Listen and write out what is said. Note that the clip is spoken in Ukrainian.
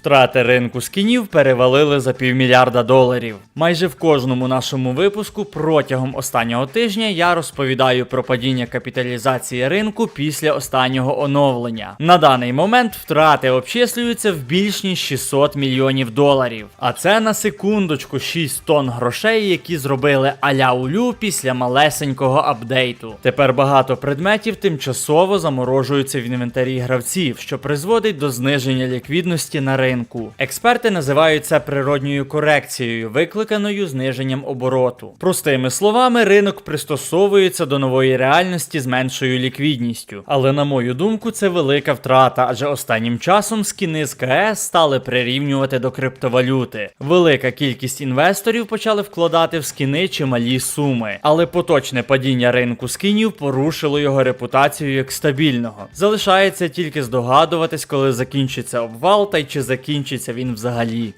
Втрати ринку скінів перевалили за півмільярда доларів. Майже в кожному нашому випуску протягом останнього тижня я розповідаю про падіння капіталізації ринку після останнього оновлення. На даний момент втрати обчислюються в більш ніж 600 мільйонів доларів. А це на секундочку 6 тонн грошей, які зробили аля улю після малесенького апдейту. Тепер багато предметів тимчасово заморожуються в інвентарі гравців, що призводить до зниження ліквідності на ринку. Експерти називають це природньою корекцією, викликаною зниженням обороту. Простими словами, ринок пристосовується до нової реальності з меншою ліквідністю. Але на мою думку, це велика втрата, адже останнім часом скіни з КС стали прирівнювати до криптовалюти. Велика кількість інвесторів почали вкладати в скіни чималі суми, але поточне падіння ринку скінів порушило його репутацію як стабільного. Залишається тільки здогадуватись, коли закінчиться обвал та й чи закінчиться він взагалі.